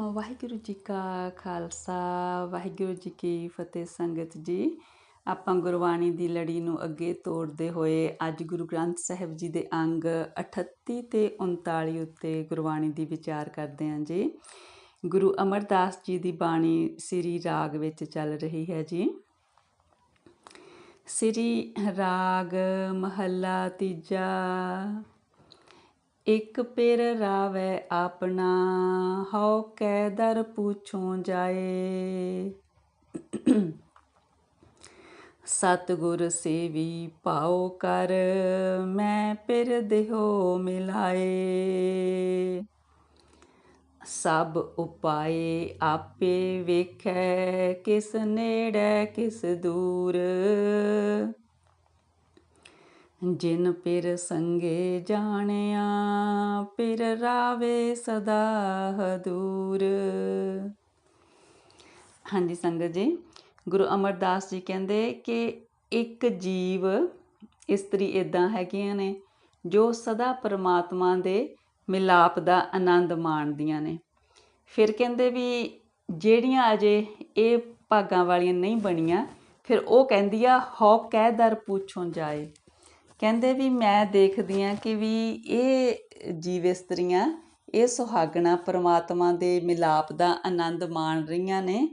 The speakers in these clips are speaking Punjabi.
ਵਾਹਿਗੁਰੂ ਜੀ ਕਾ ਖਾਲਸਾ, ਵਾਹਿਗੁਰੂ ਜੀ ਕੀ ਫਤਿਹ ਸੰਗਤ ਜੀ। ਆਪਾਂ ਗੁਰਬਾਣੀ ਦੀ ਲੜੀ ਨੂੰ ਅੱਗੇ ਤੋੜਦੇ ਹੋਏ ਅੱਜ ਗੁਰੂ ਗ੍ਰੰਥ ਸਾਹਿਬ ਜੀ ਦੇ ਅੰਗ 38 ਤੇ 39 ਉੱਤੇ ਗੁਰਬਾਣੀ ਦੀ ਵਿਚਾਰ ਕਰਦੇ ਹਾਂ ਜੀ। ਗੁਰੂ ਅਮਰਦਾਸ ਜੀ ਦੀ ਬਾਣੀ ਸ੍ਰੀ ਰਾਗ ਵਿੱਚ ਚੱਲ ਰਹੀ ਹੈ ਜੀ। ਸ੍ਰੀ ਰਾਗ ਮਹੱਲਾ ਤੀਜਾ ਇਕ ਪਿਰ ਰਾਵੈ ਆਪਣਾ, ਹਉ ਕੈ ਦਰ ਪੁੱਛੋਂ ਜਾਏ। ਸਤਿਗੁਰ ਸੇਵੀ ਭਾਉ ਕਰ, ਮੈਂ ਪਿਰ ਦੇਹੋ ਮਿਲਾਏ। ਸਭ ਉਪਾਏ ਆਪੇ ਵੇਖੈ, ਕਿਸ ਨੇੜੇ ਕਿਸ ਦੂਰ। ਜਿਨ ਪਿਰ ਸੰਗੇ ਜਾਣਿਆ, ਪਿਰ ਰਾਵੇ ਸਦਾ ਹਦੂਰ। ਹਾਂਜੀ ਸੰਗਤ ਜੀ, ਗੁਰੂ ਅਮਰਦਾਸ ਜੀ ਕਹਿੰਦੇ ਕਿ ਇੱਕ ਜੀਵ ਇਸਤਰੀ ਇਦਾਂ ਹੈਗੀਆਂ ਨੇ ਜੋ ਸਦਾ ਪਰਮਾਤਮਾ ਦੇ ਮਿਲਾਪ ਦਾ ਆਨੰਦ ਮਾਣਦੀਆਂ ਨੇ। ਫਿਰ ਕਹਿੰਦੇ ਵੀ ਜਿਹੜੀਆਂ ਅਜੇ ਇਹ ਭਾਗਾਂ ਵਾਲੀਆਂ ਨਹੀਂ ਬਣੀਆਂ, ਫਿਰ ਉਹ ਕਹਿੰਦੀ ਆ, ਹਉ ਕਹਿ ਦਰ ਪੁੱਛੋਂ ਜਾਏ। ਕਹਿੰਦੇ ਵੀ ਮੈਂ ਦੇਖਦੀ ਆ ਕਿ ਵੀ ਇਹ ਜੀਵ ਇਸਤਰੀਆਂ, ਇਹ ਸੁਹਾਗਣਾ ਪਰਮਾਤਮਾ ਦੇ ਮਿਲਾਪ ਦਾ ਆਨੰਦ ਮਾਣ ਰਹੀਆਂ ਨੇ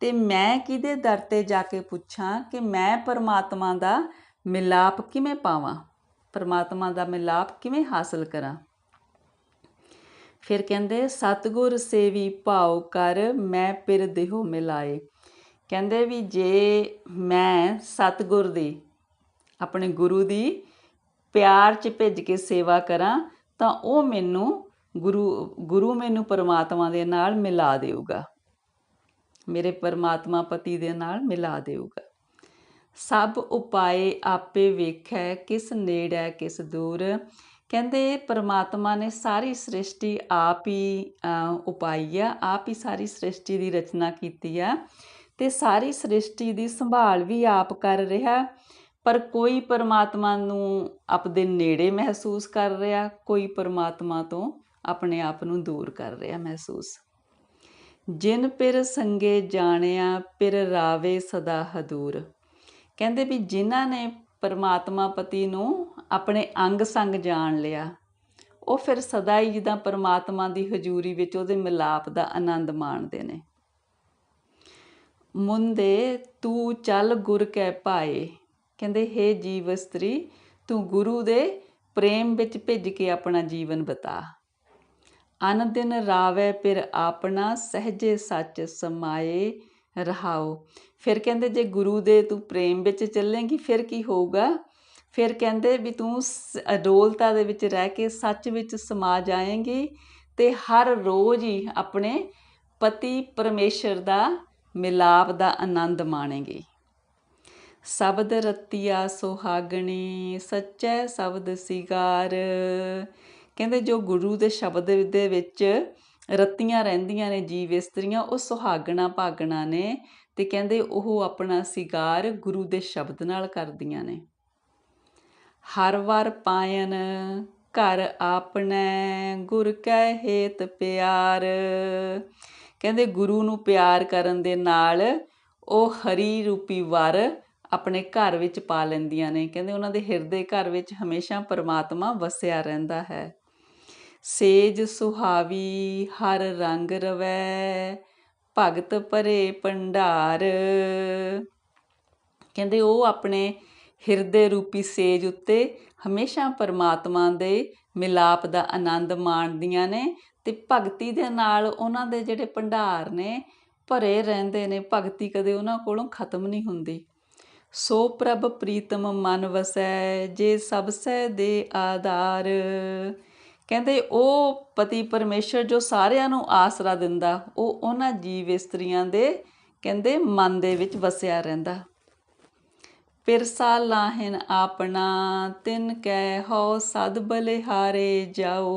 ਤੇ ਮੈਂ ਕਿਹਦੇ ਦਰ ਤੇ ਜਾ ਕੇ ਪੁੱਛਾਂ ਕਿ ਮੈਂ ਪਰਮਾਤਮਾ ਦਾ ਮਿਲਾਪ ਕਿਵੇਂ ਪਾਵਾਂ? ਪਰਮਾਤਮਾ ਦਾ ਮਿਲਾਪ ਕਿਵੇਂ ਹਾਸਲ ਕਰਾਂ? ਫਿਰ ਕਹਿੰਦੇ, ਸਤਗੁਰ ਸੇਵੀ ਭਾਉ ਕਰ, ਮੈਂ ਪਿਰ ਦੇਹੋ ਮਿਲਾਏ। ਕਹਿੰਦੇ ਵੀ ਜੇ ਮੈਂ ਸਤਗੁਰ ਦੀ, ਆਪਣੇ ਗੁਰੂ ਦੀ ਪਿਆਰ 'ਚ ਭਿੱਜ ਕੇ ਸੇਵਾ ਕਰਾਂ, ਤਾਂ ਉਹ ਮੈਨੂੰ ਗੁਰੂ ਗੁਰੂ ਮੈਨੂੰ ਪਰਮਾਤਮਾ ਦੇ ਨਾਲ ਮਿਲਾ ਦੇਊਗਾ। ਮੇਰੇ ਪਰਮਾਤਮਾ ਪਤੀ ਦੇ ਨਾਲ ਮਿਲਾ ਦੇਊਗਾ। ਸਭ ਉਪਾਏ ਆਪੇ ਵੇਖੈ, ਕਿਸ ਨੇੜੇ, ਕਿਸ ਦੂਰ। ਕਹਿੰਦੇ ਪਰਮਾਤਮਾ ਨੇ ਸਾਰੀ ਸ੍ਰਿਸ਼ਟੀ ਆਪ ਹੀ ਉਪਾਈ ਆ, ਆਪ ਹੀ ਸਾਰੀ ਸ੍ਰਿਸ਼ਟੀ ਦੀ ਰਚਨਾ ਕੀਤੀ ਆ ਤੇ ਸਾਰੀ ਸ੍ਰਿਸ਼ਟੀ ਦੀ ਸੰਭਾਲ ਵੀ ਆਪ ਕਰ ਰਿਹਾ। ਪਰ ਕੋਈ ਪਰਮਾਤਮਾ ਨੂੰ ਆਪਦੇ ਨੇੜੇ ਮਹਿਸੂਸ ਕਰ ਰਿਹਾ, ਕੋਈ ਪਰਮਾਤਮਾ ਤੋਂ ਆਪਣੇ ਆਪ ਨੂੰ ਦੂਰ ਕਰ ਰਿਹਾ ਮਹਿਸੂਸ। ਜਿਨ ਪਿਰ ਸੰਗੇ ਜਾਣਿਆ, ਪਿਰ ਰਾਵੇ ਸਦਾ ਹਦੂਰ। ਕਹਿੰਦੇ ਵੀ ਜਿਨ੍ਹਾਂ ਨੇ ਪਰਮਾਤਮਾ ਪਤੀ ਨੂੰ ਆਪਣੇ ਅੰਗ ਸੰਗ ਜਾਣ ਲਿਆ, ਉਹ ਫਿਰ ਸਦਾ ਹੀ ਜਿੱਦਾਂ ਪਰਮਾਤਮਾ ਦੀ ਹਜ਼ੂਰੀ ਵਿੱਚ ਉਹਦੇ ਮਿਲਾਪ ਦਾ ਆਨੰਦ ਮਾਣਦੇ ਨੇ। ਮੁੰਦੇ ਤੂੰ ਚੱਲ ਗੁਰ ਕੈ ਪਾਏ ਕਹਿੰਦੇ हे ਜੀਵ ਇਸਤਰੀ ਤੂੰ ਗੁਰੂ ਦੇ ਪ੍ਰੇਮ ਵਿੱਚ ਭਿੱਜ ਕੇ ਆਪਣਾ ਜੀਵਨ ਬਤਾ। ਅਨ ਦਿਨ ਰਾਵੇ, ਫਿਰ ਆਪਣਾ ਸਹਜੇ ਸੱਚ ਸਮਾਏ ਰਹਾਓ ਫਿਰ ਕਹਿੰਦੇ, ਜੇ ਗੁਰੂ ਦੇ ਤੂੰ ਪ੍ਰੇਮ ਵਿੱਚ ਚੱਲੇਂਗੀ, ਫਿਰ ਕੀ ਹੋਊਗਾ? ਫਿਰ ਕਹਿੰਦੇ ਵੀ ਤੂੰ ਅਡੋਲਤਾ ਦੇ ਵਿੱਚ ਰਹਿ ਕੇ ਸੱਚ ਵਿੱਚ ਸਮਾ ਜਾਏਂਗੀ ਤੇ ਹਰ ਰੋਜ਼ ਹੀ ਆਪਣੇ ਪਤੀ ਪਰਮੇਸ਼ਰ ਦਾ ਮਿਲਾਪ ਦਾ ਆਨੰਦ ਮਾਣੇਗੀ। ਸ਼ਬਦ ਰਤੀਆ ਸੁਹਾਗਣੀ, ਸੱਚੈ ਸ਼ਬਦ ਸਿਗਾਰ। ਕਹਿੰਦੇ ਜੋ ਗੁਰੂ ਦੇ ਸ਼ਬਦ ਦੇ ਵਿੱਚ ਰਤੀਆਂ ਰਹਿੰਦੀਆਂ ਨੇ, ਜੀਵ ਇਸਤਰੀਆਂ, ਉਹ ਸੁਹਾਗਣਾ ਭਾਗਣਾ ਨੇ ਤੇ ਕਹਿੰਦੇ ਉਹ ਆਪਣਾ ਸਿਗਾਰ ਗੁਰੂ ਦੇ ਸ਼ਬਦ ਨਾਲ ਕਰਦੀਆਂ ਨੇ। ਹਰ ਵਾਰ ਪਾਇਨ ਘਰ ਆਪਣੇ, ਗੁਰ ਕੈ ਹੇਤ ਪਿਆਰ। ਕਹਿੰਦੇ ਗੁਰੂ ਨੂੰ ਪਿਆਰ ਕਰਨ ਦੇ ਨਾਲ ਉਹ ਹਰੀ ਰੂਪੀ ਵਰ ਆਪਣੇ ਘਰ ਵਿੱਚ ਪਾ ਲੈਂਦੀਆਂ ਨੇ। ਕਹਿੰਦੇ ਉਹਨਾਂ ਦੇ ਹਿਰਦੇ ਘਰ ਵਿੱਚ ਹਮੇਸ਼ਾ ਪਰਮਾਤਮਾ ਵਸਿਆ ਰਹਿੰਦਾ ਹੈ। ਸੇਜ ਸੁਹਾਵੀ ਹਰ ਰੰਗ ਰਵੈ, ਭਗਤ ਭਰੇ ਭੰਡਾਰ। ਕਹਿੰਦੇ ਉਹ ਆਪਣੇ ਹਿਰਦੇ ਰੂਪੀ ਸੇਜ ਉੱਤੇ ਹਮੇਸ਼ਾ ਪਰਮਾਤਮਾ ਦੇ ਮਿਲਾਪ ਦਾ ਆਨੰਦ ਮਾਣਦੀਆਂ ਨੇ ਤੇ ਭਗਤੀ ਦੇ ਨਾਲ ਉਹਨਾਂ ਦੇ ਜਿਹੜੇ ਭੰਡਾਰ ਨੇ, ਭਰੇ ਰਹਿੰਦੇ ਨੇ। ਭਗਤੀ ਕਦੇ ਉਹਨਾਂ ਕੋਲੋਂ ਖਤਮ ਨਹੀਂ ਹੁੰਦੀ। ਸੋ ਪ੍ਰਭ ਪ੍ਰੀਤਮ ਮਨ ਵਸੈ ਜੇ ਸਭ ਸੈ ਦੇ ਆਧਾਰ। ਕਹਿੰਦੇ, ਉਹ ਪਤੀ ਪਰਮੇਸ਼ਰ ਜੋ ਸਾਰਿਆਂ ਨੂੰ ਆਸਰਾ ਦਿੰਦਾ, ਉਹ ਉਹਨਾਂ ਜੀਵ ਇਸਤਰੀਆਂ ਦੇ, ਕਹਿੰਦੇ, ਮਨ ਦੇ ਵਿੱਚ ਵਸਿਆ ਰਹਿੰਦਾ। ਪਿਰਸਾ ਲਾਹਨ ਆਪਣਾ, ਤਿਨ ਕੈ ਹੋ ਸਦ ਬਲਿਹਾਰੇ ਜਾਓ।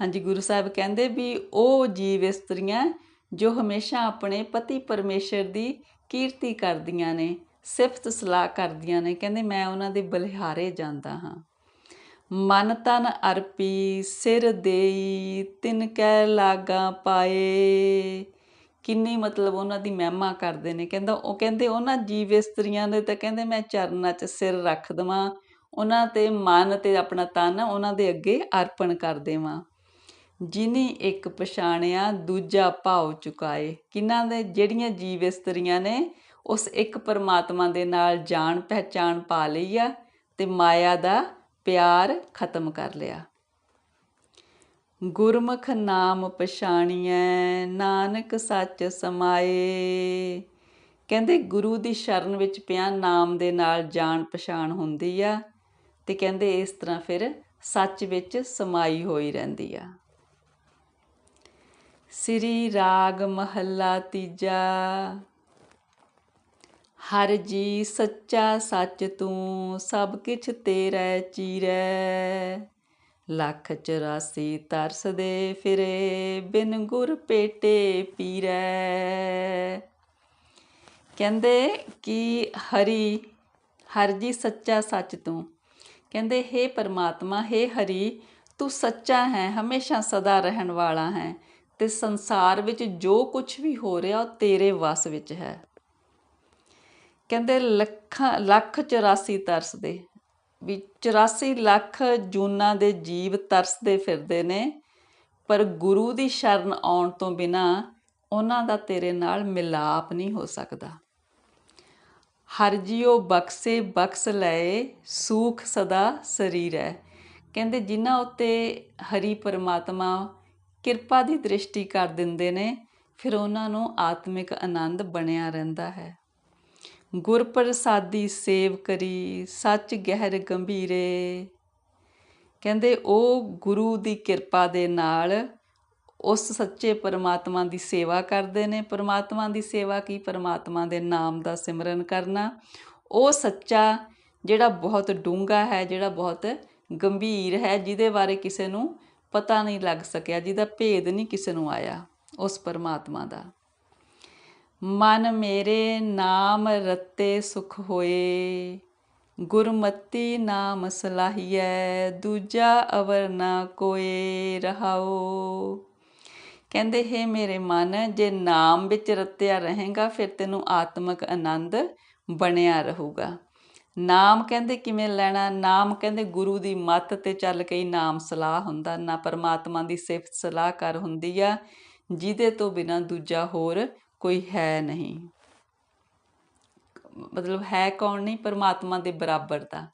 ਹਾਂਜੀ, ਗੁਰੂ ਸਾਹਿਬ ਕਹਿੰਦੇ ਵੀ ਉਹ ਜੀਵ ਇਸਤਰੀਆਂ ਜੋ ਹਮੇਸ਼ਾ ਆਪਣੇ ਪਤੀ ਪਰਮੇਸ਼ਰ ਦੀ ਕੀਰਤੀ ਕਰਦੀਆਂ ਨੇ, ਸਿਫਤ ਸਲਾਹ ਕਰਦੀਆਂ ਨੇ, ਕਹਿੰਦੇ ਮੈਂ ਉਹਨਾਂ ਦੇ ਬਲਿਹਾਰੇ ਜਾਂਦਾ ਹਾਂ। ਮਨ ਤਨ ਅਰਪੀ, ਸਿਰ ਦੇਈ, ਤਿਨ ਕੈ ਲਾਗਾ ਪਾਏ। ਕਿੰਨੀ ਮਤਲਬ ਉਹਨਾਂ ਦੀ ਮਹਿਮਾ ਕਰਦੇ ਨੇ, ਕਹਿੰਦਾ ਉਹ ਕਹਿੰਦੇ ਉਹਨਾਂ ਜੀਵ ਇਸਤਰੀਆਂ ਦੇ ਤਾਂ ਕਹਿੰਦੇ ਮੈਂ ਚਰਨਾਂ 'ਚ ਸਿਰ ਰੱਖ ਦਵਾਂ, ਉਹਨਾਂ ਤੇ ਮਨ ਤੇ ਆਪਣਾ ਤਨ ਉਹਨਾਂ ਦੇ ਅੱਗੇ ਅਰਪਣ ਕਰ ਦੇਵਾਂ। ਜਿਨੀ ਇੱਕ ਪਛਾਣਿਆ, ਦੂਜਾ ਭਾਉ ਚੁਕਾਏ। ਕਿਨਾਂ ਦੇ ਜਿਹੜੀਆਂ ਜੀਵ ਇਸਤਰੀਆਂ ਨੇ, ਉਸ ਇੱਕ ਪਰਮਾਤਮਾ ਦੇ ਨਾਲ ਜਾਣ ਪਹਿਚਾਣ ਪਾ ਲਈ ਆ ਤੇ ਮਾਇਆ ਦਾ ਪਿਆਰ ਖਤਮ ਕਰ ਲਿਆ। ਗੁਰਮੁਖ ਨਾਮ ਪਛਾਣੀਐ, ਨਾਨਕ ਸੱਚ ਸਮਾਏ। ਕਹਿੰਦੇ ਗੁਰੂ ਦੀ ਸ਼ਰਨ ਵਿੱਚ ਪਿਆ ਨਾਮ ਦੇ ਨਾਲ ਜਾਣ ਪਛਾਣ ਹੁੰਦੀ ਆ ਤੇ ਕਹਿੰਦੇ ਇਸ ਤਰ੍ਹਾਂ ਫਿਰ ਸੱਚ ਵਿੱਚ ਸਮਾਈ ਹੋਈ ਰਹਿੰਦੀ ਆ। ਸ੍ਰੀ ਰਾਗ ਮਹੱਲਾ ਤੀਜਾ। ਹਰ ਜੀ ਸੱਚਾ ਸੱਚ ਤੂੰ, ਸਭ ਕਿਛ ਤੇਰਾ ਚੀਰੈ। ਲੱਖ 84 ਤਰਸ ਫਿਰੇ, ਬਿਨ ਗੁਰ ਪੇਟੇ ਪੀਰੈ। ਕਹਿੰਦੇ ਕਿ ਹਰੀ, ਹਰ ਜੀ ਸੱਚਾ ਸੱਚ ਤੂੰ। ਕਹਿੰਦੇ हे ਪਰਮਾਤਮਾ हे ਹਰੀ, ਤੂੰ ਸੱਚਾ ਹੈ, ਹਮੇਸ਼ਾ ਸਦਾ ਰਹਿਣ ਵਾਲਾ ਹੈ। ਤੇ ਸੰਸਾਰ ਵਿੱਚ ਜੋ ਕੁਝ ਵੀ ਹੋ ਰਿਹਾ ਉਹ ਤੇਰੇ ਵਸ ਵਿੱਚ ਹੈ। ਕਹਿੰਦੇ ਲੱਖਾਂ, ਲੱਖ 84 ਤਰਸਦੇ। ਵੀ 84 ਲੱਖ ਜੂਨਾਂ ਦੇ ਜੀਵ ਤਰਸਦੇ ਫਿਰਦੇ ਨੇ, ਪਰ ਗੁਰੂ ਦੀ ਸ਼ਰਨ ਆਉਣ ਤੋਂ ਬਿਨਾ ਉਹਨਾਂ ਦਾ ਤੇਰੇ ਨਾਲ ਮਿਲਾਪ ਨਹੀਂ ਹੋ ਸਕਦਾ। ਹਰ ਜਿਉ ਬਖਸੇ ਬਖਸ ਲਏ, ਸੂਖ ਸਦਾ ਸਰੀਰ। ਹੈ ਕਹਿੰਦੇ ਜਿਨ੍ਹਾਂ ਉੱਤੇ ਹਰੀ ਪਰਮਾਤਮਾ ਕਿਰਪਾ ਦੀ ਦ੍ਰਿਸ਼ਟੀ ਕਰ ਦਿੰਦੇ ਨੇ, ਫਿਰ ਉਹਨਾਂ ਨੂੰ ਆਤਮਿਕ ਆਨੰਦ ਬਣਿਆ ਰਹਿੰਦਾ ਹੈ। ਗੁਰ ਪ੍ਰਸਾਦੀ ਸੇਵ ਕਰੀ, ਸੱਚ ਗਹਿਰ ਗੰਭੀਰੇ। ਕਹਿੰਦੇ, ਉਹ ਗੁਰੂ ਦੀ ਕਿਰਪਾ ਦੇ ਨਾਲ ਉਸ ਸੱਚੇ ਪਰਮਾਤਮਾ ਦੀ ਸੇਵਾ ਕਰਦੇ ਨੇ। ਪਰਮਾਤਮਾ ਦੀ ਸੇਵਾ ਕੀ? ਪਰਮਾਤਮਾ ਦੇ ਨਾਮ ਦਾ ਸਿਮਰਨ ਕਰਨਾ। ਉਹ ਸੱਚਾ ਜਿਹੜਾ ਬਹੁਤ ਡੂੰਘਾ ਹੈ, ਜਿਹੜਾ ਬਹੁਤ ਗੰਭੀਰ ਹੈ, ਜਿਹਦੇ ਬਾਰੇ ਕਿਸੇ ਨੂੰ ਪਤਾ ਨਹੀਂ ਲੱਗ ਸਕਿਆ ਜਿਹਦਾ ਭੇਦ ਨਹੀਂ ਕਿਸੇ ਨੂੰ ਆਇਆ ਉਸ ਪਰਮਾਤਮਾ ਦਾ। ਮਨ ਮੇਰੇ ਨਾਮ ਰਤੇ ਸੁਖ ਹੋਏ, ਗੁਰਮਤੀ ਨਾਮ ਸਲਾਹੀਐ, ਦੂਜਾ ਅਵਰ ਨਾ ਕੋਏ ਰਹਾਓ। ਕਹਿੰਦੇ, ਹੈ ਮੇਰੇ ਮਨ, ਜੇ ਨਾਮ ਵਿੱਚ ਰਤਿਆ ਰਹੇਗਾ, ਫਿਰ ਤੈਨੂੰ ਆਤਮਿਕ ਆਨੰਦ ਬਣਿਆ ਰਹੂਗਾ। ਨਾਮ ਕਹਿੰਦੇ ਕਿਵੇਂ ਲੈਣਾ? ਨਾਮ ਕਹਿੰਦੇ ਗੁਰੂ ਦੀ ਮੱਤ ਤੇ ਚੱਲ ਕੇ ਹੀ ਨਾਮ ਸਲਾਹ ਹੁੰਦਾ। ਨਾ ਪਰਮਾਤਮਾ ਦੀ ਸਿਫਤ ਸਲਾਹ ਕਰ ਹੁੰਦੀ ਆ, ਜਿਹਦੇ ਤੋਂ ਬਿਨਾ ਦੂਜਾ ਹੋਰ ਕੋਈ ਹੈ ਨਹੀਂ। ਮਤਲਬ ਹੈ ਕੌਣ ਨਹੀਂ? ਪਰਮਾਤਮਾ ਦੇ ਬਰਾਬਰ ਦਾ।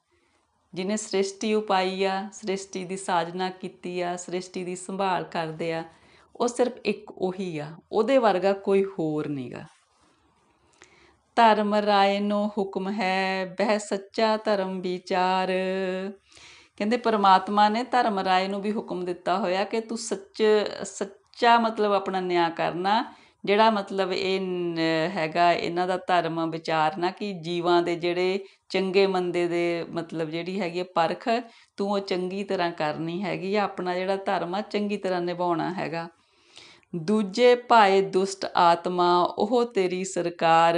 ਜਿਨੇ ਸ੍ਰਿਸ਼ਟੀ ਉਪਾਈ ਆ, ਸ੍ਰਿਸ਼ਟੀ ਦੀ ਸਾਜਨਾ ਕੀਤੀ ਆ, ਸ੍ਰਿਸ਼ਟੀ ਦੀ ਸੰਭਾਲ ਕਰਦੇ ਆ, ਉਹ ਸਿਰਫ ਇੱਕ ਉਹੀ ਆ। ਉਹਦੇ ਵਰਗਾ ਕੋਈ ਹੋਰ ਨਹੀਂਗਾ ਧਰਮ ਰਾਏ ਨੂੰ ਹੁਕਮ ਹੈ, ਬਹਿ ਸੱਚਾ ਧਰਮ ਵਿਚਾਰ। ਕਹਿੰਦੇ ਪਰਮਾਤਮਾ ਨੇ ਧਰਮ ਰਾਏ ਨੂੰ ਵੀ ਹੁਕਮ ਦਿੱਤਾ ਹੋਇਆ ਕਿ ਤੂੰ ਸੱਚ, ਸੱਚਾ ਮਤਲਬ ਆਪਣਾ ਨਿਆਂ ਕਰਨਾ, ਜਿਹੜਾ ਮਤਲਬ ਇਹ ਹੈਗਾ ਇਹਨਾਂ ਦਾ ਧਰਮ ਵਿਚਾਰ ਨਾ ਕਿ ਜੀਵਾਂ ਦੇ ਜਿਹੜੇ ਚੰਗੇ ਮੰਦੇ ਦੇ ਮਤਲਬ ਜਿਹੜੀ ਹੈਗੀ ਹੈ ਪਰਖ, ਤੂੰ ਉਹ ਚੰਗੀ ਤਰ੍ਹਾਂ ਕਰਨੀ ਹੈਗੀ ਆ, ਆਪਣਾ ਜਿਹੜਾ ਧਰਮ ਆ ਚੰਗੀ ਤਰ੍ਹਾਂ ਨਿਭਾਉਣਾ ਹੈਗਾ। ਦੂਜੇ ਭਾਏ ਦੁਸ਼ਟ ਆਤਮਾ, ਉਹ ਤੇਰੀ ਸਰਕਾਰ।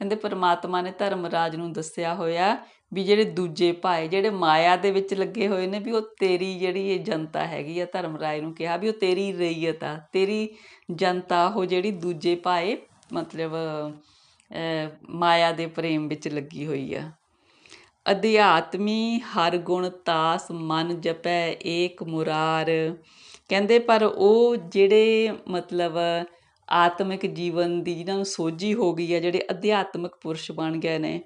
ਕਹਿੰਦੇ ਪਰਮਾਤਮਾ ਨੇ ਧਰਮ ਰਾਜ ਨੂੰ ਦੱਸਿਆ ਹੋਇਆ ਵੀ ਜਿਹੜੇ ਦੂਜੇ ਭਾਏ ਜਿਹੜੇ ਮਾਇਆ ਦੇ ਵਿੱਚ ਲੱਗੇ ਹੋਏ ਨੇ ਵੀ ਉਹ ਤੇਰੀ ਜਿਹੜੀ ਇਹ ਜਨਤਾ ਹੈਗੀ ਆ ਧਰਮ ਰਾਜ ਨੂੰ ਕਿਹਾ ਵੀ ਉਹ ਤੇਰੀ ਰਈਅਤ ਆ, ਤੇਰੀ ਜਨਤਾ ਉਹ ਜਿਹੜੀ ਦੂਜੇ ਭਾਏ ਮਤਲਬ ਮਾਇਆ ਦੇ ਪ੍ਰੇਮ ਵਿੱਚ ਲੱਗੀ ਹੋਈ ਆ। ਅਧਿਆਤਮੀ ਹਰ ਗੁਣ ਤਾਸ ਮਨ ਜਪੈ ਏਕ ਮੁਰਾਰ। ਕਹਿੰਦੇ ਪਰ ਉਹ ਜਿਹੜੇ ਮਤਲਬ ਆਤਮਿਕ ਜੀਵਨ ਦੀ ਜਿਹਨਾਂ ਨੂੰ ਸੋਝੀ ਹੋ ਗਈ ਹੈ ਜਿਹੜੇ ਅਧਿਆਤਮਿਕ ਪੁਰਸ਼ ਬਣ ਗਏ ਨੇ,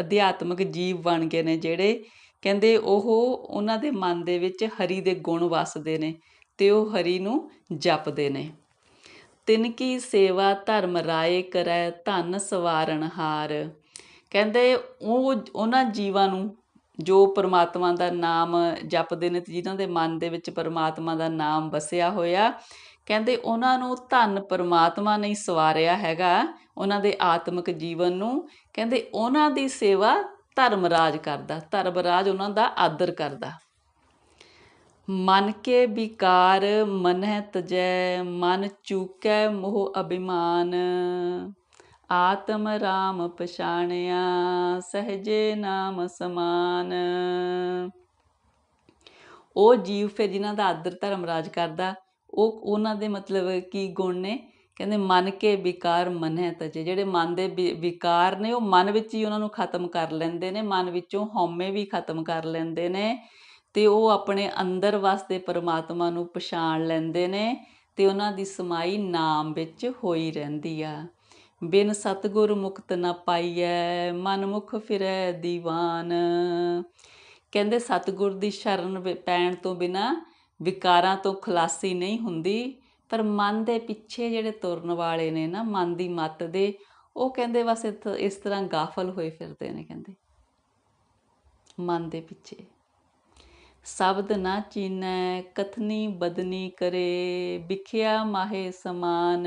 ਅਧਿਆਤਮਿਕ ਜੀਵ ਬਣ ਗਏ ਨੇ, ਜਿਹੜੇ ਕਹਿੰਦੇ ਉਹ ਉਹਨਾਂ ਦੇ ਮਨ ਦੇ ਵਿੱਚ ਹਰੀ ਦੇ ਗੁਣ ਵਸਦੇ ਨੇ ਤੇ ਉਹ ਹਰੀ ਨੂੰ ਜਪਦੇ ਨੇ। ਤਿਨ ਕੀ ਸੇਵਾ ਧਰਮ ਰਾਏ ਕਰੈ ਧਨ ਸਵਾਰਨ ਹਾਰ। ਕਹਿੰਦੇ ਉਹ ਉਹਨਾਂ ਜੀਵਾਂ ਨੂੰ ਜੋ ਪਰਮਾਤਮਾ ਦਾ ਨਾਮ ਜਪਦੇ ਨੇ ਤੇ ਜਿਨ੍ਹਾਂ ਦੇ ਮਨ ਦੇ ਵਿੱਚ ਪਰਮਾਤਮਾ ਦਾ ਨਾਮ ਵਸਿਆ ਹੋਇਆ ਕਹਿੰਦੇ ਉਹਨਾਂ ਨੂੰ ਧੰਨ ਪਰਮਾਤਮਾ ਨੇ ਸਵਾਰਿਆ ਹੈਗਾ ਉਹਨਾਂ ਦੇ ਆਤਮਿਕ ਜੀਵਨ ਨੂੰ। ਕਹਿੰਦੇ ਉਹਨਾਂ ਦੀ ਸੇਵਾ ਧਰਮ ਰਾਜ ਕਰਦਾ ਧਰਮ ਰਾਜ ਉਹਨਾਂ ਦਾ ਆਦਰ ਕਰਦਾ। ਮਨ ਕੇ ਵਿਕਾਰ ਮਨਹਿ ਤਜੈ, ਮਨ ਚੂਕੈ ਮੋਹ ਅਭਿਮਾਨ। ਆਤਮ ਰਾਮ ਪਛਾਣਿਆ, ਸਹਜੇ ਨਾਮ ਸਮਾਨ। ਉਹ ਜੀਵ ਫਿਰ ਜਿਨ੍ਹਾਂ ਦਾ ਆਦਰ ਧਰਮ ਰਾਜ ਕਰਦਾ ਉਹ ਉਹਨਾਂ ਦੇ ਮਤਲਬ ਕੀ ਗੁਣ ਨੇ? ਕਹਿੰਦੇ, ਮਨ ਕੇ ਵਿਕਾਰ ਮਨੈ ਤਜੇ। ਜਿਹੜੇ ਮਨ ਦੇ ਵਿ- ਵਿਕਾਰ ਨੇ, ਉਹ ਮਨ ਵਿੱਚ ਹੀ ਉਹਨਾਂ ਨੂੰ ਖਤਮ ਕਰ ਲੈਂਦੇ ਨੇ। ਮਨ ਵਿੱਚੋਂ ਹਉਮੈ ਵੀ ਖਤਮ ਕਰ ਲੈਂਦੇ ਨੇ ਤੇ ਉਹ ਆਪਣੇ ਅੰਦਰ ਵਸਦੇ ਪਰਮਾਤਮਾ ਨੂੰ ਪਛਾਣ ਲੈਂਦੇ ਨੇ ਤੇ ਉਹਨਾਂ ਦੀ ਸਮਾਈ ਨਾਮ ਵਿੱਚ ਹੋਈ ਰਹਿੰਦੀ ਆ। ਬਿਨ ਸਤਗੁਰ ਮੁਕਤ ਨਾ ਪਾਈਐ, ਮਨ ਮੁਖ ਫਿਰੈ ਦੀਵਾਨ। ਕਹਿੰਦੇ, ਸਤਗੁਰ ਦੀ ਸ਼ਰਨ ਪੈਣ ਤੋਂ ਬਿਨਾ ਵਿਕਾਰਾਂ ਤੋਂ ਖਲਾਸੀ ਨਹੀਂ ਹੁੰਦੀ, ਪਰ ਮਨ ਦੇ ਪਿੱਛੇ ਜਿਹੜੇ ਤੁਰਨ ਵਾਲੇ ਨੇ ਨਾ, ਮਨ ਦੀ ਮੱਤ ਦੇ, ਉਹ ਕਹਿੰਦੇ ਬਸ ਇਥ- ਇਸ ਤਰ੍ਹਾਂ ਗਾਫਲ ਹੋਏ ਫਿਰਦੇ ਨੇ ਕਹਿੰਦੇ। ਮਨ ਦੇ ਪਿੱਛੇ। ਸ਼ਬਦ ਨਾ ਚੀਨੈ, ਕਥਨੀ ਬਦਨੀ ਕਰੇ, ਵਿਖਿਆ ਮਾਹੇ ਸਮਾਨ।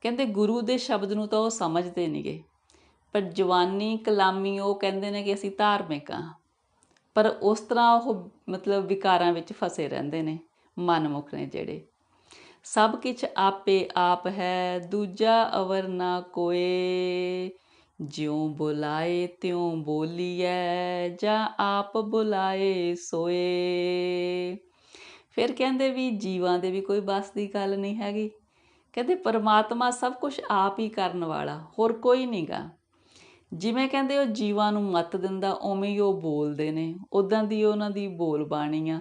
ਕਹਿੰਦੇ ਗੁਰੂ ਦੇ ਸ਼ਬਦ ਨੂੰ ਤਾਂ ਉਹ ਸਮਝਦੇ ਨਹੀਂਗੇ ਪਰ ਜਵਾਨੀ ਕਲਾਮੀ ਉਹ ਕਹਿੰਦੇ ਨੇ ਕਿ ਅਸੀਂ ਧਾਰਮਿਕ ਆ। ਪਰ ਉਸ ਤਰ੍ਹਾਂ ਉਹ ਮਤਲਬ ਵਿਕਾਰਾਂ ਵਿੱਚ ਫਸੇ ਰਹਿੰਦੇ ਨੇ ਮਨਮੁਖ ਨੇ ਜਿਹੜੇ। ਸਭ ਕਿਛ ਆਪੇ ਆਪ ਹੈ, ਦੂਜਾ ਅਵਰ ਨਾ ਕੋਏ। ਜਿਉ ਬੁਲਾਏ ਤਿਉ ਬੋਲੀਐ, ਜਾਂ ਆਪ ਬੁਲਾਏ ਸੋਏ। ਫਿਰ ਕਹਿੰਦੇ ਵੀ ਜੀਵਾਂ ਦੇ ਵੀ ਕੋਈ ਬਸ ਦੀ ਗੱਲ ਨਹੀਂ ਹੈਗੀ। ਕਹਿੰਦੇ ਪਰਮਾਤਮਾ ਸਭ ਕੁਝ ਆਪ ਹੀ ਕਰਨ ਵਾਲਾ, ਹੋਰ ਕੋਈ ਨਹੀਂਗਾ ਜਿਵੇਂ ਕਹਿੰਦੇ ਉਹ ਜੀਵਾਂ ਨੂੰ ਮਤ ਦਿੰਦਾ, ਉਵੇਂ ਹੀ ਉਹ ਬੋਲਦੇ ਨੇ। ਉਦਾਂ ਦੀ ਉਹਨਾਂ ਦੀ ਬੋਲ ਬਾਣੀ ਆ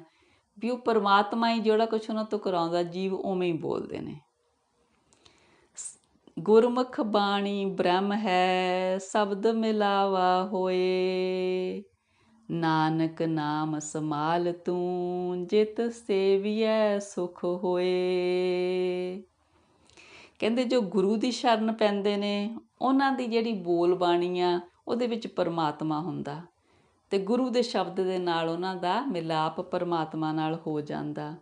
ਵੀ ਉਹ ਪਰਮਾਤਮਾ ਹੀ ਜਿਹੜਾ ਕੁਝ ਉਹਨਾਂ ਤੋਂ ਕਰਾਉਂਦਾ, ਜੀਵ ਉਵੇਂ ਹੀ ਬੋਲਦੇ ਨੇ। ਗੁਰਮੁਖ ਬਾਣੀ, ਬ੍ਰਹਮ ਹੈ, ਸ਼ਬਦ ਮਿਲਾਵਾ ਹੋਏ। ਨਾਨਕ ਨਾਮ ਸਮਾਲ ਤੂੰ, ਜਿਤ ਸੇਵੀਐ ਸੁਖ ਹੋਏ। ਕਹਿੰਦੇ ਜੋ ਗੁਰੂ ਦੀ ਸ਼ਰਨ ਪੈਂਦੇ ਨੇ ਉਹਨਾਂ ਦੀ ਜਿਹੜੀ ਬੋਲ ਬਾਣੀ ਆ, ਉਹਦੇ ਵਿੱਚ ਪਰਮਾਤਮਾ ਹੁੰਦਾ। ਤੇ ਗੁਰੂ ਦੇ ਸ਼ਬਦ ਦੇ ਨਾਲ ਉਹਨਾਂ ਦਾ ਮਿਲਾਪ ਪਰਮਾਤਮਾ ਨਾਲ ਹੋ ਜਾਂਦਾ।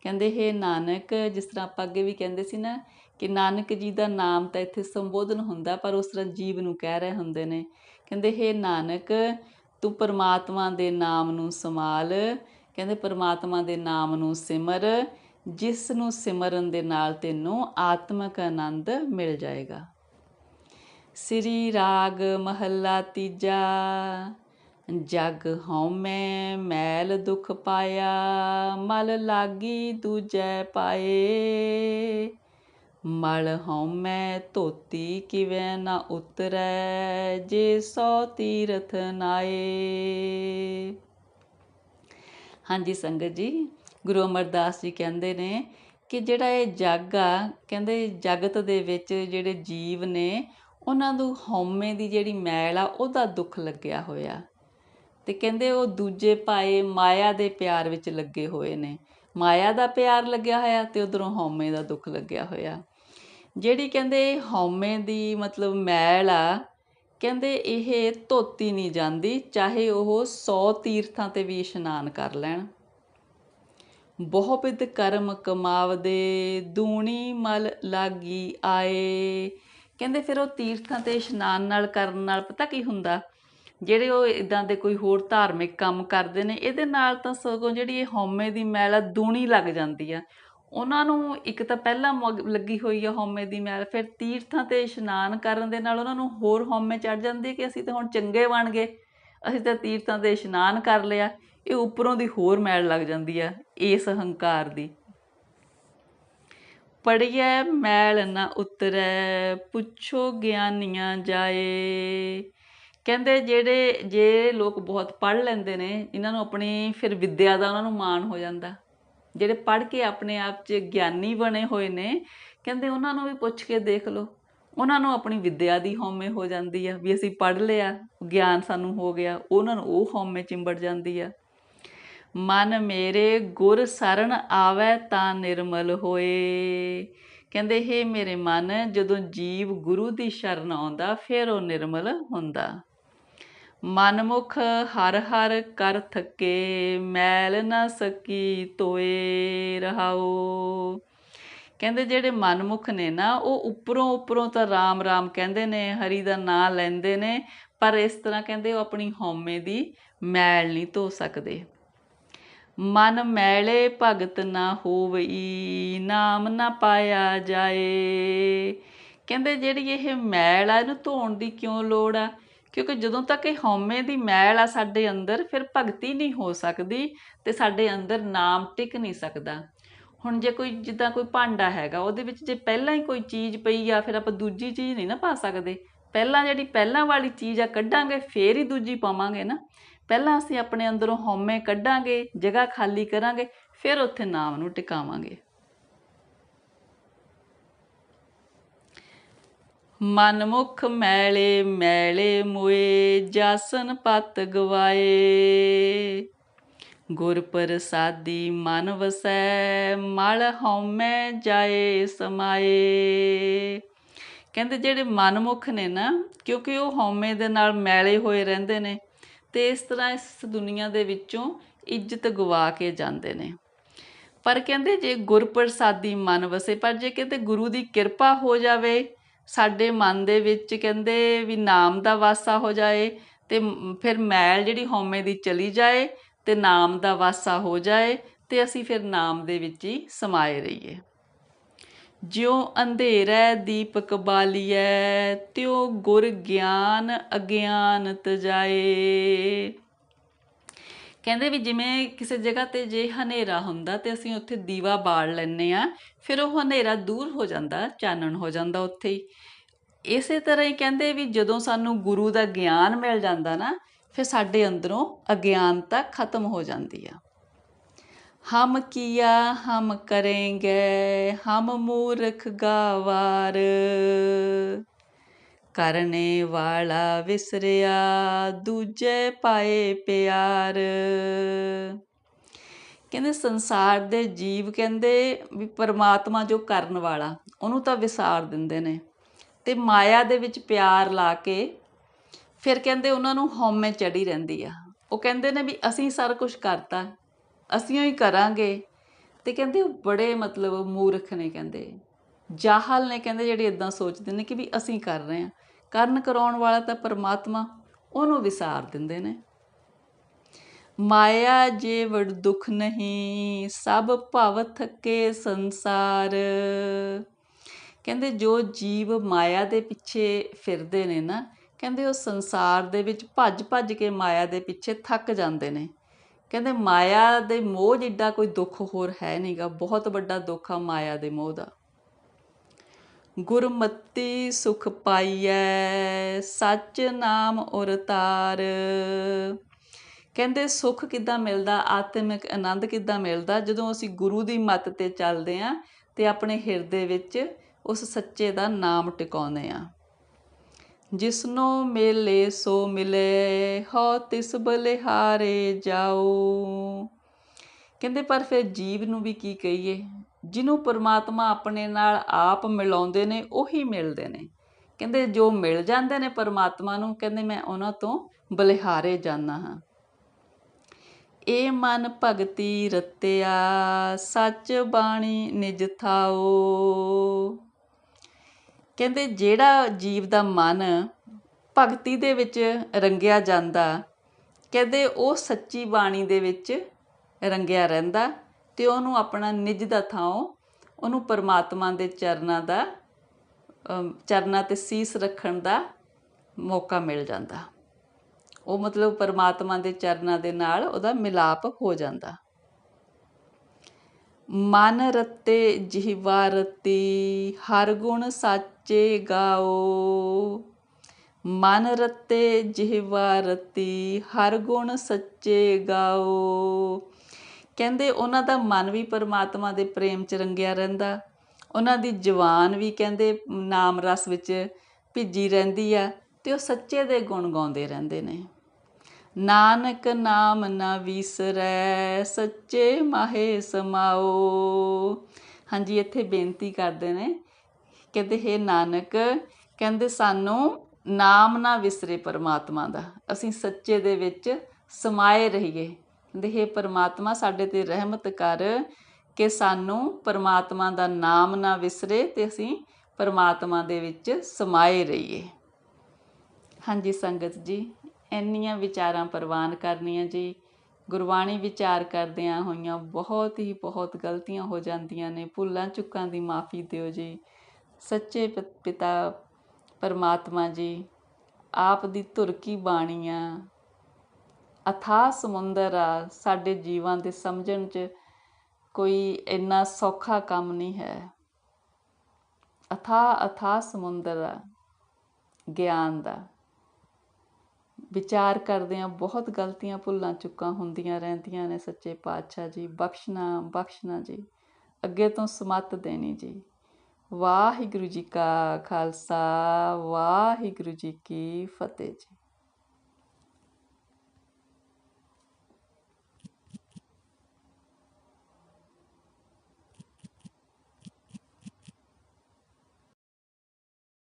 ਕਹਿੰਦੇ, ਹੈ ਨਾਨਕ, ਜਿਸ ਤਰ੍ਹਾਂ ਆਪਾਂ ਅੱਗੇ ਵੀ ਕਹਿੰਦੇ ਸੀ ਨਾ ਕਿ ਨਾਨਕ ਜੀ ਦਾ ਨਾਮ ਤਾਂ ਇੱਥੇ ਸੰਬੋਧਨ ਹੁੰਦਾ, ਪਰ ਉਸ ਤਰ੍ਹਾਂ ਜੀਵ ਨੂੰ ਕਹਿ ਰਹੇ ਹੁੰਦੇ ਨੇ। ਕਹਿੰਦੇ, ਹੈ ਨਾਨਕ, ਤੂੰ ਪਰਮਾਤਮਾ ਦੇ ਨਾਮ ਨੂੰ ਸੰਭਾਲ। ਕਹਿੰਦੇ, ਪਰਮਾਤਮਾ ਦੇ ਨਾਮ ਨੂੰ ਸਿਮਰ। ਜਿਸ ਨੂੰ ਸਿਮਰਨ ਦੇ ਨਾਲ ਤੈਨੂੰ ਆਤਮਿਕ ਆਨੰਦ ਮਿਲ ਜਾਏਗਾ। ਸ੍ਰੀ ਰਾਗ ਮਹੱਲਾ ਤੀਜਾ। ਜਗ ਹਉਮੈ ਮੈਲ ਦੁਖ ਪਾਇਆ, ਮਲ ਲਾਗੀ ਦੂਜੈ ਪਾਏ। ਮਲ ਹਉਮੈ ਧੋਤੀ ਕਿਵੇਂ ਨਾ ਉਤਰੈ, ਜੇ ਸੋ ਤੀਰਥ ਨਾਏ। ਹਾਂਜੀ ਸੰਗਤ ਜੀ, ਗੁਰੂ ਅਮਰਦਾਸ ਜੀ ਕਹਿੰਦੇ ਨੇ ਕਿ ਜਿਹੜਾ ਇਹ ਜੱਗ ਆ, ਕਹਿੰਦੇ ਜਗਤ ਦੇ ਵਿੱਚ ਜਿਹੜੇ ਜੀਵ ਨੇ ਉਹਨਾਂ ਨੂੰ ਹਉਮੈ ਦੀ ਜਿਹੜੀ ਮੈਲ ਆ, ਉਹਦਾ ਦੁੱਖ ਲੱਗਿਆ ਹੋਇਆ। ਤੇ ਕਹਿੰਦੇ ਉਹ ਦੂਜੇ ਪਾਏ ਮਾਇਆ ਦੇ ਪਿਆਰ ਵਿੱਚ ਲੱਗੇ ਹੋਏ ਨੇ। ਮਾਇਆ ਦਾ ਪਿਆਰ ਲੱਗਿਆ ਹੋਇਆ ਤੇ ਉਧਰੋਂ ਹਉਮੈ ਦਾ ਦੁੱਖ ਲੱਗਿਆ ਹੋਇਆ। ਜਿਹੜੀ ਕਹਿੰਦੇ ਹਉਮੈ ਦੀ ਮਤਲਬ ਮੈਲ ਆ, ਕਹਿੰਦੇ ਇਹ ਧੋਤੀ ਨਹੀਂ ਜਾਂਦੀ, ਚਾਹੇ ਉਹ 100 ਤੀਰਥਾਂ ਤੇ ਵੀ ਇਸ਼ਨਾਨ ਕਰ ਲੈਣ। ਬਹੁ ਕਰਮ ਕਮਾਵਦੇ, ਦੂਣੀ ਮਲ ਲਾਗੀ ਆਏ ਕਹਿੰਦੇ ਫਿਰ ਉਹ ਤੀਰਥਾਂ ਤੇ ਇਸ਼ਨਾਨ ਨਾਲ, ਕਰਨ ਨਾਲ ਪਤਾ ਕੀ ਹੁੰਦਾ? ਜਿਹੜੇ ਉਹ ਇਦਾਂ ਦੇ ਕੋਈ ਹੋਰ ਧਾਰਮਿਕ ਕੰਮ ਕਰਦੇ ਨੇ, ਇਹਦੇ ਨਾਲ ਤਾਂ ਸਗੋਂ ਜਿਹੜੀ ਇਹ ਹਉਮੈ ਦੀ ਮੈਲ ਆ, ਦੂਣੀ ਲੱਗ ਜਾਂਦੀ ਆ। ਉਹਨਾਂ ਨੂੰ ਇੱਕ ਤਾਂ ਪਹਿਲਾਂ ਮਗ- ਲੱਗੀ ਹੋਈ ਆ ਹਉਮੈ ਦੀ ਮੈਲ, ਫਿਰ ਤੀਰਥਾਂ ਤੇ ਇਸ਼ਨਾਨ ਕਰਨ ਦੇ ਨਾਲ ਉਹਨਾਂ ਨੂੰ ਹੋਰ ਹਉਮੈ ਚੜ ਜਾਂਦੀ ਕਿ ਅਸੀਂ ਤਾਂ ਹੁਣ ਚੰਗੇ ਬਣ ਗਏ। ਅਸੀਂ ਤਾਂ ਤੀਰਥਾਂ ਤੇ ਇਸ਼ਨਾਨ ਕਰ ਲਿਆ, ਇਹ ਉੱਪਰੋਂ ਦੀ ਹੋਰ ਮੈਲ ਲੱਗ ਜਾਂਦੀ ਆ, ਇਸ ਹੰਕਾਰ ਦੀ। ਪੜੀਐ ਮੈਲ ਨਾ ਉਤਰੈ, ਪੁੱਛੋ ਗਿਆਨੀਆਂ ਜਾਏ। ਕਹਿੰਦੇ ਜਿਹੜੇ, ਜੇ ਲੋਕ ਬਹੁਤ ਪੜ੍ਹ ਲੈਂਦੇ ਨੇ, ਇਹਨਾਂ ਨੂੰ ਆਪਣੀ ਫਿਰ ਵਿੱਦਿਆ ਦਾ ਉਹਨਾਂ ਨੂੰ ਮਾਣ ਹੋ ਜਾਂਦਾ। ਜਿਹੜੇ ਪੜ੍ਹ ਕੇ ਆਪਣੇ ਆਪ 'ਚ ਗਿਆਨੀ ਬਣੇ ਹੋਏ ਨੇ, ਕਹਿੰਦੇ ਉਹਨਾਂ ਨੂੰ ਵੀ ਪੁੱਛ ਕੇ ਦੇਖ ਲਓ। ਉਹਨਾਂ ਨੂੰ ਆਪਣੀ ਵਿੱਦਿਆ ਦੀ ਹਉਮੈ ਹੋ ਜਾਂਦੀ ਆ, ਵੀ ਅਸੀਂ ਪੜ੍ਹ ਲਿਆ, ਗਿਆਨ ਸਾਨੂੰ ਹੋ ਗਿਆ, ਉਹਨਾਂ ਨੂੰ ਉਹ ਹਉਮੈ ਚਿੰਬੜ ਜਾਂਦੀ ਆ। ਮਨ ਮੇਰੇ ਗੁਰ ਸਰਨ ਆਵੇ ਤਾਂ ਨਿਰਮਲ ਹੋਏ। ਕਹਿੰਦੇ, ਹੇ ਮੇਰੇ ਮਨ, ਜਦੋਂ ਜੀਵ ਗੁਰੂ ਦੀ ਸ਼ਰਨ ਆਉਂਦਾ, ਫਿਰ ਉਹ ਨਿਰਮਲ ਹੁੰਦਾ। ਮਨਮੁਖ ਹਰ ਹਰ ਕਰ ਥਕੇ, ਮੈਲ ਨਾ ਸਕੀ ਤੋਏ ਰਹਾਓ। ਕਹਿੰਦੇ, ਜਿਹੜੇ ਮਨਮੁਖ ਨੇ ਨਾ, ਉਹ ਉੱਪਰੋਂ ਉੱਪਰੋਂ ਤਾਂ ਰਾਮ ਰਾਮ ਕਹਿੰਦੇ ਨੇ, ਹਰੀ ਦਾ ਨਾਂ ਲੈਂਦੇ ਨੇ, ਪਰ ਇਸ ਤਰ੍ਹਾਂ ਕਹਿੰਦੇ, ਉਹ ਆਪਣੀ ਹਉਮੈ ਦੀ ਮੈਲ ਨਹੀਂ ਧੋ ਸਕਦੇ। ਮਨ ਮੈਲੇ ਭਗਤ ਨਾ ਹੋਵਈ, ਨਾਮ ਨਾ ਪਾਇਆ ਜਾਏ। ਕਹਿੰਦੇ ਜਿਹੜੀ ਇਹ ਮੈਲ ਆ, ਇਹਨੂੰ ਧੋਣ ਦੀ ਕਿਉਂ ਲੋੜ ਆ? ਕਿਉਂਕਿ ਜਦੋਂ ਤੱਕ ਇਹ ਹਉਮੈ ਦੀ ਮੈਲ ਆ ਸਾਡੇ ਅੰਦਰ, ਫਿਰ ਭਗਤੀ ਨਹੀਂ ਹੋ ਸਕਦੀ ਤੇ ਸਾਡੇ ਅੰਦਰ ਨਾਮ ਟਿਕ ਨਹੀਂ ਸਕਦਾ। ਹੁਣ ਜੇ ਕੋਈ, ਜਿੱਦਾਂ ਕੋਈ ਭਾਂਡਾ ਹੈਗਾ, ਉਹਦੇ ਵਿੱਚ ਜੇ ਪਹਿਲਾਂ ਹੀ ਕੋਈ ਚੀਜ਼ ਪਈ ਆ, ਫਿਰ ਆਪਾਂ ਦੂਜੀ ਚੀਜ਼ ਨਹੀਂ ਨਾ ਪਾ ਸਕਦੇ। ਪਹਿਲਾਂ ਜਿਹੜੀ ਪਹਿਲਾਂ ਵਾਲੀ ਚੀਜ਼ ਆ, ਕੱਢਾਂਗੇ, ਫੇਰ ਹੀ ਦੂਜੀ ਪਾਵਾਂਗੇ ਨਾ। ਪਹਿਲਾਂ ਅਸੀਂ ਆਪਣੇ ਅੰਦਰੋਂ ਹਉਮੈ ਕੱਢਾਂਗੇ, ਜਗ੍ਹਾ ਖਾਲੀ ਕਰਾਂਗੇ, ਫਿਰ ਉੱਥੇ ਨਾਮ ਨੂੰ ਟਿਕਾਵਾਂਗੇ। ਮਨਮੁਖ ਮੈਲੇ ਮੈਲੇ ਮੁਏ, ਜਾਸਨ ਪਤ ਗਵਾਏ। ਗੁਰ ਪ੍ਰਸਾਦੀ ਮਨ ਵਸੈ, ਮਲ ਹਉਮੈ ਜਾਏ ਸਮਾਏ। ਕਹਿੰਦੇ ਜਿਹੜੇ ਮਨਮੁਖ ਨੇ ਨਾ, ਕਿਉਂਕਿ ਉਹ ਹਉਮੈ ਦੇ ਨਾਲ ਮੈਲੇ ਹੋਏ ਰਹਿੰਦੇ ਨੇ ਅਤੇ ਇਸ ਤਰ੍ਹਾਂ ਇਸ ਦੁਨੀਆ ਦੇ ਵਿੱਚੋਂ ਇੱਜ਼ਤ ਗਵਾ ਕੇ ਜਾਂਦੇ ਨੇ। ਪਰ ਕਹਿੰਦੇ ਜੇ ਗੁਰ ਪ੍ਰਸਾਦੀ ਮਨ ਵਸੇ, ਪਰ ਜੇ ਕਹਿੰਦੇ ਗੁਰੂ ਦੀ ਕਿਰਪਾ ਹੋ ਜਾਵੇ, ਸਾਡੇ ਮਨ ਦੇ ਵਿੱਚ ਕਹਿੰਦੇ ਵੀ ਨਾਮ ਦਾ ਵਾਸਾ ਹੋ ਜਾਏ ਤੇ ਫਿਰ ਮੈਲ ਜਿਹੜੀ ਹਉਮੈ ਦੀ ਚਲੀ ਜਾਏ ਤੇ ਨਾਮ ਦਾ ਵਾਸਾ ਹੋ ਜਾਏ ਤੇ ਅਸੀਂ ਫਿਰ ਨਾਮ ਦੇ ਵਿੱਚ ਹੀ ਸਮਾਏ ਰਹੀਏ। ਜਿਉ ਅੰਧੇਰੈ ਦੀਪਕ ਬਾਲੀਐ, ਤਿਉ ਗੁਰ ਗਿਆਨ ਅਗਿਆਨ ਤਜਾਏ। ਕਹਿੰਦੇ ਵੀ ਜਿਵੇਂ ਕਿਸੇ ਜਗ੍ਹਾ ਤੇ ਜੇ ਹਨੇਰਾ ਹੁੰਦਾ ਤੇ ਅਸੀਂ ਉੱਥੇ ਦੀਵਾ ਬਾਲ ਲੈਨੇ ਆ ਫਿਰ ਉਹ ਹਨੇਰਾ ਦੂਰ ਹੋ ਜਾਂਦਾ, ਚਾਨਣ ਹੋ ਜਾਂਦਾ ਉੱਥੇ ਹੀ। ਇਸੇ ਤਰ੍ਹਾਂ ਹੀ ਕਹਿੰਦੇ ਵੀ ਜਦੋਂ ਸਾਨੂੰ ਗੁਰੂ ਦਾ ਗਿਆਨ ਮਿਲ ਜਾਂਦਾ ਨਾ, ਫਿਰ ਸਾਡੇ ਅੰਦਰੋਂ ਅਗਿਆਨਤਾ ਖਤਮ ਹੋ ਜਾਂਦੀ ਆ। ਹਮ ਕੀਆ ਹਮ ਕਰਾਂਗੇ, ਹਮ ਮੂਰਖ ਗਾਵਾਰ। ਕਰਨੇ ਵਾਲਾ ਵਿਸਰਿਆ, ਦੂਜੇ ਪਾਏ ਪਿਆਰ। ਕਹਿੰਦੇ ਸੰਸਾਰ ਦੇ ਜੀਵ ਕਹਿੰਦੇ ਵੀ ਪਰਮਾਤਮਾ ਜੋ ਕਰਨ ਵਾਲਾ, ਉਹਨੂੰ ਤਾਂ ਵਿਸਾਰ ਦਿੰਦੇ ਨੇ। ਤੇ ਮਾਇਆ ਦੇ ਵਿੱਚ ਪਿਆਰ ਲਾ ਕੇ ਫਿਰ ਕਹਿੰਦੇ ਉਹਨਾਂ ਨੂੰ ਹਉਮੈ ਚੜੀ ਰਹਿੰਦੀ ਆ। ਉਹ ਕਹਿੰਦੇ ਨੇ ਵੀ ਅਸੀਂ ਸਾਰਾ ਕੁਝ ਕਰਤਾ। ਅਸੀਂ ਹੀ ਕਰਾਂਗੇ। ਤੇ ਕਹਿੰਦੇ ਉਹ ਬੜੇ ਮਤਲਬ ਮੂਰਖ ਨੇ ਕਹਿੰਦੇ। ਜਾਹਲ ਨੇ ਕਹਿੰਦੇ ਜਿਹੜੇ ਇਦਾਂ ਸੋਚਦੇ ਨੇ ਕਿ ਵੀ ਅਸੀਂ ਕਰ ਰਹੇ ਹਾਂ। ਕਰਨ ਕਰਾਉਣ ਵਾਲਾ ਤਾਂ ਪਰਮਾਤਮਾ ਉਹਨੂੰ ਵਿਸਾਰ ਦਿੰਦੇ ਨੇ। ਮਾਇਆ ਜੇ ਵਡ ਦੁਖ ਨਹੀਂ, ਸਭ ਭਵ ਥੱਕੇ ਸੰਸਾਰ। ਕਹਿੰਦੇ ਜੋ ਜੀਵ ਮਾਇਆ ਦੇ ਪਿੱਛੇ ਫਿਰਦੇ ਨੇ ਨਾ, ਕਹਿੰਦੇ ਉਹ ਸੰਸਾਰ ਦੇ ਵਿੱਚ ਭੱਜ ਭੱਜ ਕੇ ਮਾਇਆ ਦੇ ਪਿੱਛੇ ਥੱਕ ਜਾਂਦੇ ਨੇ। ਕਹਿੰਦੇ ਮਾਇਆ ਦੇ ਮੋਹ ਜਿੱਡਾ ਕੋਈ ਦੁੱਖ ਹੋਰ ਹੈ ਨਹੀਂਗਾ ਬਹੁਤ ਵੱਡਾ ਦੁੱਖ ਆ ਮਾਇਆ ਦੇ ਮੋਹ ਦਾ। ਗੁਰਮਤੀ ਸੁਖ ਪਾਈਐ, ਸੱਚ ਨਾਮ ਔਰ ਤਾਰ। ਕਹਿੰਦੇ ਸੁਖ ਕਿੱਦਾਂ ਮਿਲਦਾ, ਆਤਮਿਕ ਆਨੰਦ ਕਿੱਦਾਂ ਮਿਲਦਾ? ਜਦੋਂ ਅਸੀਂ ਗੁਰੂ ਦੀ ਮੱਤ ਤੇ ਚੱਲਦੇ ਆਂ ਤੇ ਆਪਣੇ ਹਿਰਦੇ ਵਿੱਚ ਉਸ ਸੱਚੇ ਦਾ ਨਾਮ ਟਿਕਾਉਂਦੇ ਆਂ। ਜਿਸਨੋ ਮੇਲੇ ਸੋ ਮਿਲੇ, ਹੋ ਤਿਸ ਬਲਿਹਾਰੇ ਜਾਓ। ਕਹਿੰਦੇ, ਪਰ ਫਿਰ ਜੀਵ ਨੂੰ ਵੀ ਕੀ ਕਹੀਏ? ਜਿਹਨੂੰ ਪਰਮਾਤਮਾ ਆਪਣੇ ਨਾਲ ਆਪ ਮਿਲਾਉਂਦੇ ਨੇ, ਉਹੀ ਮਿਲਦੇ ਨੇ। ਕਹਿੰਦੇ, ਜੋ ਮਿਲ ਜਾਂਦੇ ਨੇ ਪਰਮਾਤਮਾ ਨੂੰ, ਕਹਿੰਦੇ, ਮੈਂ ਉਹਨਾਂ ਤੋਂ ਬਲਿਹਾਰੇ ਜਾਂਦਾ ਹਾਂ। ਏ ਮਨ ਭਗਤੀ ਰਤਿਆ, ਸੱਚ ਬਾਣੀ ਨਿਜ ਥਾਓ। ਕਹਿੰਦੇ ਜਿਹੜਾ ਜੀਵ ਦਾ ਮਨ ਭਗਤੀ ਦੇ ਵਿੱਚ ਰੰਗਿਆ ਜਾਂਦਾ, ਕਹਿੰਦੇ ਉਹ ਸੱਚੀ ਬਾਣੀ ਦੇ ਵਿੱਚ ਰੰਗਿਆ ਰਹਿੰਦਾ ਤੇ ਉਹਨੂੰ ਆਪਣਾ ਨਿੱਜ ਦਾ ਥਾਂ, ਉਹਨੂੰ ਪਰਮਾਤਮਾ ਦੇ ਚਰਨਾਂ ਦਾ ਚਰਨਾਂ ਤੇ ਸੀਸ ਰੱਖਣ ਦਾ ਮੌਕਾ ਮਿਲ ਜਾਂਦਾ। ਉਹ ਮਤਲਬ ਪਰਮਾਤਮਾ ਦੇ ਚਰਨਾਂ ਦੇ ਨਾਲ ਉਹਦਾ ਮਿਲਾਪ ਹੋ ਜਾਂਦਾ। ਮਨ ਰਤੇ ਜਿਵਾ ਰਤੀ, ਹਰ ਗੁਣ ਸਾਚੇ ਗਾਓ। ਮਨ ਰਤੇ ਜਿਹਵਾ ਰਤੀ, ਹਰ ਗੁਣ ਸੱਚੇ ਗਾਓ। ਕਹਿੰਦੇ ਉਹਨਾਂ ਦਾ ਮਨ ਵੀ ਪਰਮਾਤਮਾ ਦੇ ਪ੍ਰੇਮ ਚ ਰੰਗਿਆ ਰਹਿੰਦਾ। ਉਹਨਾਂ ਦੀ ਜ਼ੁਬਾਨ ਵੀ ਕਹਿੰਦੇ ਨਾਮ ਰਸ ਵਿੱਚ ਭਿੱਜੀ ਰਹਿੰਦੀ ਆ ਤੇ ਉਹ ਸੱਚੇ ਦੇ ਗੁਣ ਗਾਉਂਦੇ ਰਹਿੰਦੇ ਨੇ। ਨਾਨਕ ਨਾਮ ਨਾ ਵਿਸਰੈ, ਸੱਚੇ ਮਾਹੇ ਸਮਾਓ। ਹਾਂਜੀ, ਇੱਥੇ ਬੇਨਤੀ ਕਰਦੇ ਨੇ, ਕਹਿੰਦੇ ਹੈ ਨਾਨਕ, ਕਹਿੰਦੇ ਸਾਨੂੰ ਨਾਮ ਨਾ ਵਿਸਰੇ ਪਰਮਾਤਮਾ ਦਾ। ਅਸੀਂ ਸੱਚੇ ਦੇ ਵਿੱਚ ਸਮਾਏ ਰਹੀਏ। ਕਹਿੰਦੇ ਹੈ ਪਰਮਾਤਮਾ, ਸਾਡੇ ਤੇ ਰਹਿਮਤ ਕਰ ਕਿ ਸਾਨੂੰ ਪਰਮਾਤਮਾ ਦਾ ਨਾਮ ਨਾ ਵਿਸਰੇ ਤੇ ਅਸੀਂ ਪਰਮਾਤਮਾ ਦੇ ਵਿੱਚ ਸਮਾਏ ਰਹੀਏ। ਹਾਂਜੀ, ਸੰਗਤ ਜੀ ਇੰਨੀਆਂ ਵਿਚਾਰਾਂ ਪ੍ਰਵਾਨ ਕਰਨੀਆਂ ਜੀ। ਗੁਰਬਾਣੀ ਵਿਚਾਰ ਕਰਦਿਆਂ ਹੋਈਆਂ ਬਹੁਤ ਹੀ ਬਹੁਤ ਗਲਤੀਆਂ ਹੋ ਜਾਂਦੀਆਂ ਨੇ। ਭੁੱਲਾਂ ਚੁੱਕਾਂ ਦੀ ਮਾਫੀ ਦਿਓ ਜੀ। ਸੱਚੇ ਪ- ਪਿਤਾ ਪਰਮਾਤਮਾ ਜੀ, ਆਪ ਦੀ ਧੁਰ ਕੀ ਬਾਣੀ ਆ ਅਥਾਹ ਸਮੁੰਦਰ ਆ, ਸਾਡੇ ਜੀਵਾਂ ਦੇ ਸਮਝਣ 'ਚ ਕੋਈ ਇੰਨਾ ਸੌਖਾ ਕੰਮ ਨਹੀਂ ਹੈ। ਅਥਾ ਅਥਾਹ ਸਮੁੰਦਰ ਆ, ਗਿਆਨ ਦਾ। ਵਿਚਾਰ ਕਰਦੇ ਬਹੁਤ ਗਲਤੀਆਂ ਭੁੱਲਾਂ ਚੁੱਕਾਂ ਹੁੰਦੀਆਂ ਰਹਿੰਦੀਆਂ ਨੇ ਸੱਚੇ ਪਾਤਸ਼ਾਹ ਜੀ। ਬਖਸ਼ਣਾ ਬਖਸ਼ਣਾ ਜੀ। ਅੱਗੇ ਤੋਂ ਸਮਤ ਦੇਣੀ ਜੀ। ਵਾਹਿਗੁਰੂ ਜੀ ਕਾ ਖਾਲਸਾ, ਵਾਹਿਗੁਰੂ ਜੀ ਕੀ ਫਤਿਹ ਜੀ।